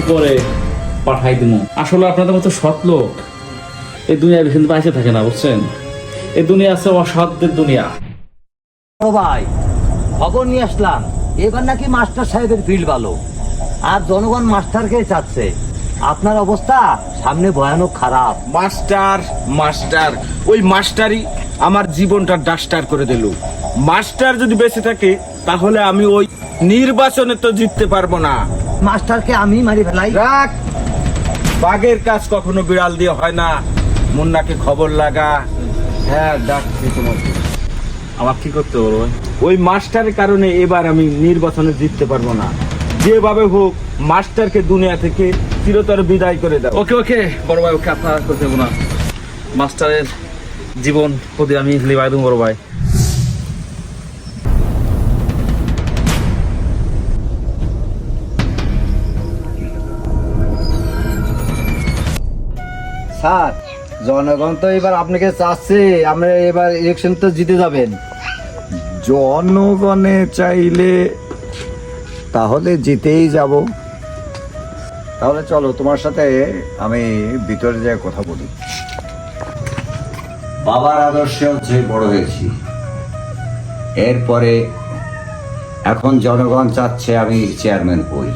উপরে পাঠাই দিব আসলে আপনাদের মতো সৎ লোক এই দুনিয়া বেশি দিন বাইসে থাকে না বুঝছেন? এই দুনিয়া আছে অসৎদের দুনিয়া। ও ভাই খবর নিয়ে আসলাম। এবার নাকি মাস্টার সাহেবের বিল ভালো। আর জনগণ মাস্টারকে চাচ্ছে। আপনার অবস্থা সামনে ভয়ানক খারাপ। মাস্টার মাস্টার ওই মাস্টারই আমার জীবনটা ডাস্টার করে দিল। মাস্টার যদি বেঁচে থাকে তাহলে আমি ওই নির্বাচনে তো জিততে পারব না। মাস্টারকে আমি মারি ফেলাই। রাখ। বাঘের কাজ কখনো বিড়াল দিয়ে হয় না। মুন্নাকে খবর লাগা। হ্যাঁ ডাকছি তোমাকে। আমার কি করতে বলব ওই মাস্টারের কারণে এবার আমি নির্বাচনে জিততে পারব না। যেভাবে হোক মাস্টারকে দুনিয়া থেকে চিরতর বিদায় করে দাও। ওকে ওকে। বড় ভাই ওকে আপনার করতে দেবো না। মাস্টারের জীবন প্রতি আমি লিবাই দেবো বড় ভাই। স্যার জনগণ তো এবার আপনাকে চাচ্ছে আমরা এবার ইলেকশন তো জিতে যাবেন। জনগণে চাইলে তাহলে জিতেই যাব। তাহলে চলো তোমার সাথে আমি ভিতরে যাই কথা বলি। বাবার আদর্শে হচ্ছে বড় হয়েছি। এরপরে এখন জনগণ চাচ্ছে আমি চেয়ারম্যান হই।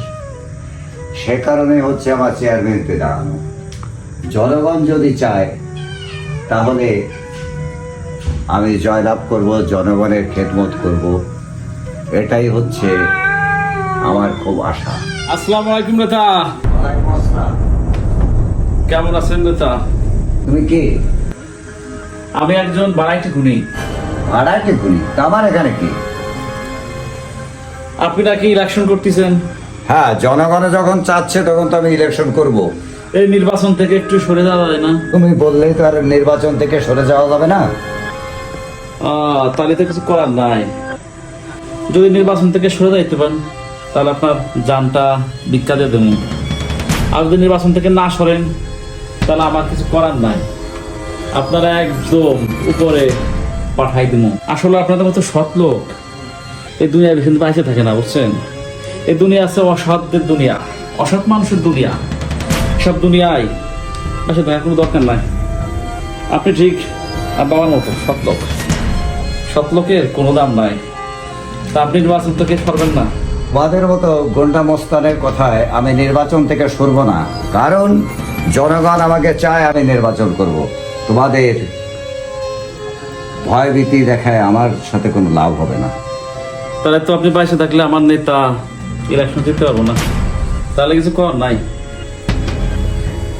সে কারণে হচ্ছে আমার চেয়ারম্যানকে দাঁড়ানো জনগণ যদি চায় তাহলে আমি জয়লাভ করব জনগণের খেদমত করব। এটাই হচ্ছে আমার খুব আশা। আসসালামু আলাইকুম নেতা। কেমন আছেন নেতা? তুমি কি? আমি একজন বাড়াইটি খুনি। ভাড়াকে খুনি? আমার এখানে কি? আপনি নাকি ইলেকশন করতেছেন? হ্যাঁ জনগণে যখন চাচ্ছে তখন তো আমি ইলেকশন করব। এই নির্বাচন থেকে একটু সরে যাওয়া যায় না? তুমি বললেই তো আর নির্বাচন থেকে সরে যাওয়া যাবে না। তাহলে তো কিছু করার নাই। যদি নির্বাচন থেকে সরে যাইতে পারেন তাহলে আপনার জানটা ভিক্ষা দিয়ে দেবো। আর যদি নির্বাচন থেকে না সরেন তাহলে আমার কিছু করার নাই। আপনারা একদম উপরে পাঠাই দিব। আসলে আপনাদের মতো সৎ লোক এই দুনিয়া বেশি বাইসে থাকে না বুঝছেন? এই দুনিয়া আছে অসৎদের দুনিয়া অসৎ মানুষের দুনিয়া। সব দুনিয়ায়। বেঁচে থাকার কোনো দরকার নাই। আপনি ঠিক আর বাবার মতো সৎ লোক। সৎ লোকের কোনো দাম নাই। তা আপনি নির্বাচন থেকে সরবেন না। তোমাদের মতো গন্ডা মস্তানের কথায় আমি নির্বাচন থেকে সরব না। কারণ জনগণ আমাকে চায় আমি নির্বাচন করব। তোমাদের ভয়ভীতি দেখায় আমার সাথে কোনো লাভ হবে না। তাহলে তো আপনি বাইসে থাকলে আমার নেতা ইলেকশন জিততে পারব না। তাহলে কিছু কর নাই।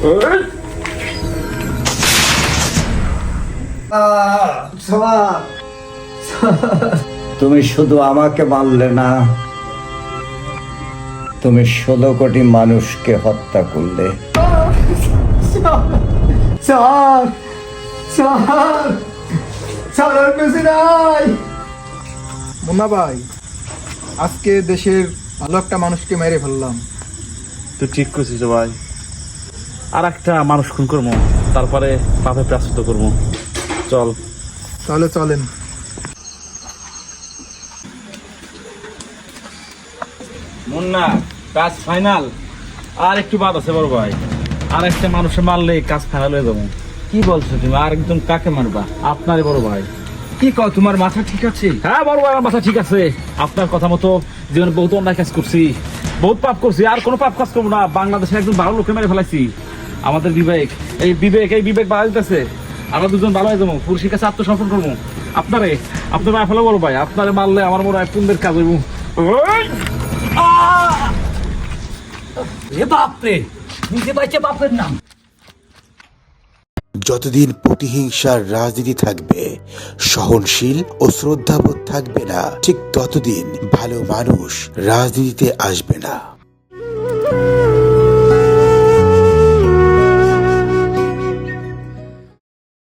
তুমি শুধু আমাকে মারলে না তুমি ষোলো কোটি মানুষকে হত্যা করলে। স্যার স্যার স্যার আর বেশি নাই মুন্না ভাই আজকে দেশের ভালো একটা মানুষকে মেরে ফেললাম। তুই ঠিক করছিস ভাই। আর একটা মানুষ খুন করব তারপরে পাপে প্রাশ্চিত করব। চল। তাহলে চলেন। মুন্না কাজ ফাইনাল। আর একটু বাদ আছে বড় ভাই। আর একটা মানুষে মারলে কাজ ফাইনাল হয়ে যাব। কি বলছো তুমি? আর একজন কাকে মারবা? আপনারই বড় ভাই। কি কও তোমার মাথা ঠিক আছে? হ্যাঁ বড় ভাই আমার মাথা ঠিক আছে। আপনার কথা মতো জীবনে বহুত অন্যায় কাজ করছি। বহুত পাপ করছি। আর কোনো পাপ কাজ করব না। বাংলাদেশের একজন ভালো লোকে মেরে ফেলাইছি। আমাদের বিবেক এই বিবেক এই বিবেক বাড়া দিতেছে। আমরা দুজন ভালো হয়ে যাব পুরুষের কাছে আত্মসমর্পণ করব। আপনারে আপনার মায় ফেলো বড় ভাই আপনারে মারলে আমার মনে হয় পুণ্যের কাজ হইব। বাপরে নিজে বাইচে বাপের নাম। যতদিন প্রতিহিংসার রাজনীতি থাকবে সহনশীল ও শ্রদ্ধাবোধ থাকবে না ঠিক ততদিন ভালো মানুষ রাজনীতিতে আসবে না।